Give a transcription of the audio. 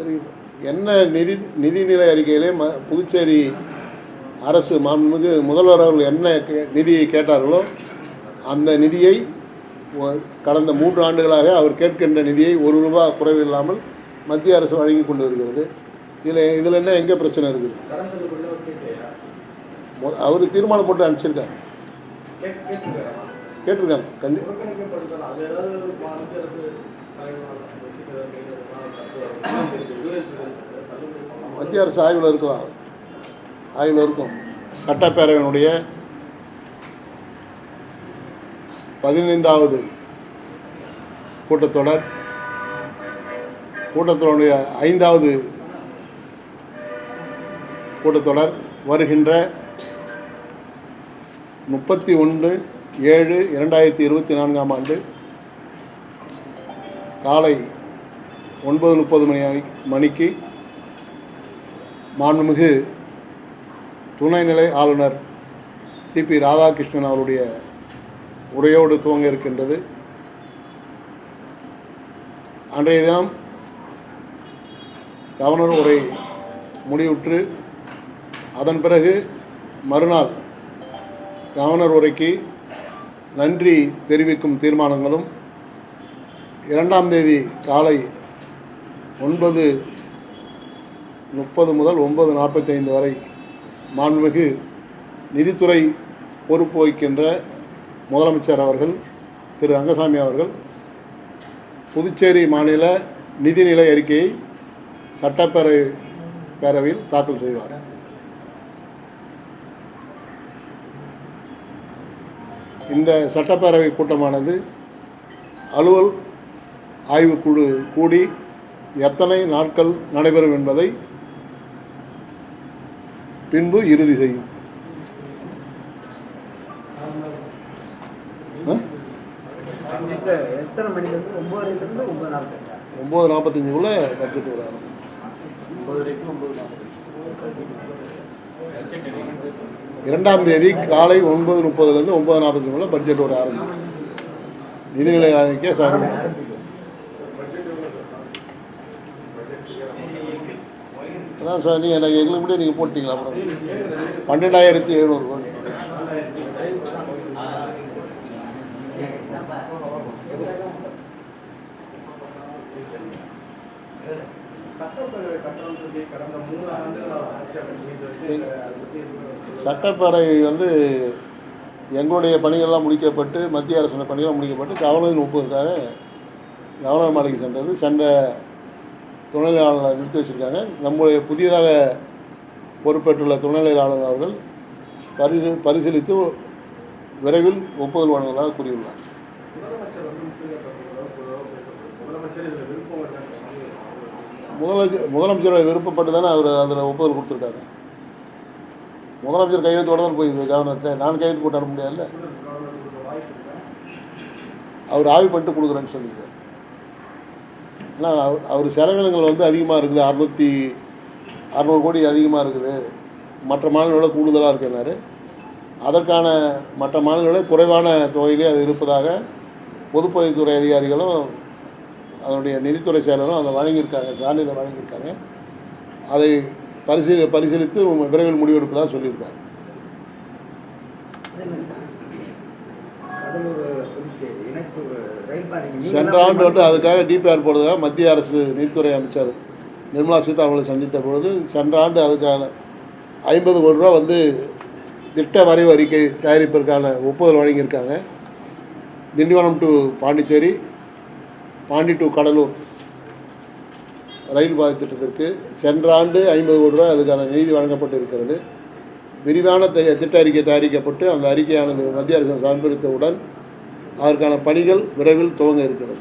சரி என்ன நிதி நிதிநிலை அறிக்கையிலே ம புதுச்சேரி அரசு மாண்புமிகு முதல்வர் அவர்கள் என்ன கே- நிதியை கேட்டார்களோ அந்த நிதியை கடந்த மூன்று ஆண்டுகளாக அவர் கேட்கின்ற நிதியை ஒரு ரூபாய் குறைவில்லாமல் மத்திய அரசு வழங்கி கொண்டு வருகிறது. இதில் இதில் என்ன எங்கே பிரச்சனை இருக்குது? அவர் தீர்மானம் போட்டு கேட்டுருக்காரா? கேட்டிருக்காங்க கண்டி. மத்திய அரசு ஆய்வில் இருக்கலாம் ஆய்வில் இருக்கும் சட்டப்பேரவையினுடைய பதினைந்தாவது கூட்டத்தொடர் கூட்டத்தொடருடைய ஐந்தாவது கூட்டத்தொடர் வருகின்ற முப்பத்தி ஒன்று ஏழு இரண்டாயிரத்தி இருபத்தி நான்காம் ஆண்டு காலை ஒன்பது முப்பது மணி மணிக்கு மாண்புமிகு துணைநிலை ஆளுநர் சிபி ராதாகிருஷ்ணன் அவருடைய உரையோடு துவங்க இருக்கின்றது. அன்றைய தினம் கவர்னர் உரை முடிவுற்று அதன் பிறகு மறுநாள் கவர்னர் உரைக்கு நன்றி தெரிவிக்கும் தீர்மானங்களும் இரண்டாம் தேதி காலை ஒன்பது முப்பது முதல் ஒன்பது நாற்பத்தைந்து வரை மாண்புமிகு நிதித்துறை பொறுப்பு வகிக்கின்ற முதலமைச்சர் அவர்கள் திரு ரங்கசாமி அவர்கள் புதுச்சேரி மாநில நிதிநிலை அறிக்கையை சட்டப்பேரவை பேரவையில் தாக்கல் செய்வார். இந்த சட்டப்பேரவை கூட்டமானது அலுவல் ஆய்வுக்குழு கூடி எத்தனை நாட்கள் நடைபெறும் என்பதை பின்பு இறுதி செய்யும். எத்தனை மணிலேருந்து ஒம்பதுலேருந்து ஒம்பது நாற்பத்தஞ்சா ஒம்பது நாற்பத்தஞ்சுக்குள்ளே பட்ஜெட் இரண்டாம் தேதி காலை ஒன்பது முப்பதுலேருந்து ஒன்பது நாற்பத்தஞ்சுக்குள்ளே பட்ஜெட் ஒரு ஆரம்பிக்கும். நிதிநிலை ஆணைக்கே சார்? அதான் சார் நீங்கள் எனக்கு எங்களுக்கு முடியும் நீங்கள் போட்டிங்களா அப்புறம்? பன்னெண்டாயிரத்தி எழுநூறு கோடி Thank you. சட்டப்பேரவை வந்து எங்களுடைய பணிகள்லாம் முடிக்கப்பட்டு மத்திய அரசின் பணிகள்லாம் முடிக்கப்பட்டு கவர்னரின் ஒப்புதலுக்காக கவர்னர் மாளிகை சென்றது. சென்ற துணைநிலை ஆளுநர் நிறுத்தி வச்சிருக்காங்க. நம்முடைய புதியதாக பொறுப்பேற்றுள்ள துணைநிலை ஆளுநர் அவர்கள் பரிசீ பரிசீலித்து விரைவில் ஒப்புதல் வழங்குவதாக கூறியுள்ளார். முதலமைச்சர் முதலமைச்சர் முதலமைச்சரோட விருப்பப்பட்டு தானே அவர் அதில் ஒப்புதல் கொடுத்துருக்காரு. முதலமைச்சர் கையெழுத்தோட தான் போயிது கவர்னர்கிட்ட நான் கையெழுத்து போட்டு அனுப்ப முடியாதுல்ல? அவர் ஆய்வு பண்ணிட்டு கொடுக்குறேன்னு சொல்லியிருக்காரு. ஏன்னா அவர் அவர் செலவினங்கள் வந்து அதிகமாக இருக்குது. அறுநூற்றி அறநூறு கோடி அதிகமாக இருக்குது. மற்ற மாநிலங்களோட கூடுதலாக இருக்கிறாரு அதற்கான மற்ற மாநிலங்களோட குறைவான தொகையிலே அது இருப்பதாக பொதுப்பணித்துறை அதிகாரிகளும் அதனுடைய நிதித்துறை செயலரும் அதை வழங்கியிருக்காங்க சான்றிதழ் வழங்கியிருக்காங்க. அதை பரிசீலி பரிசீலித்து விரைவில் முடிவெடுப்பதாக நீங்க சென்ற ஆண்டு வந்து அதுக்காக டிபிஆர் போடுறதுக்காக மத்திய அரசு நிதித்துறை அமைச்சர் நிர்மலா சீதாராமனை சந்தித்த பொழுது சென்ற ஆண்டு அதுக்கான ஐம்பது கோடி ரூபா வந்து திட்ட வரைவு அறிக்கை தயாரிப்பதற்கான ஒப்புதல் வழங்கியிருக்காங்க. திண்டிவனம் டு பாண்டிச்சேரி பாண்டி டு கடலூர் ரயில் பாதை திட்டத்திற்கு சென்ற ஆண்டு ஐம்பது கோடி ரூபாய் அதுக்கான நிதி வழங்கப்பட்டு இருக்கிறது விரிவான திட்ட அறிக்கை தயாரிக்கப்பட்டு அந்த அறிக்கையானது மத்திய அரசு சமர்ப்பித்தவுடன் அதற்கான பணிகள் விரைவில் துவங்க இருக்கிறது.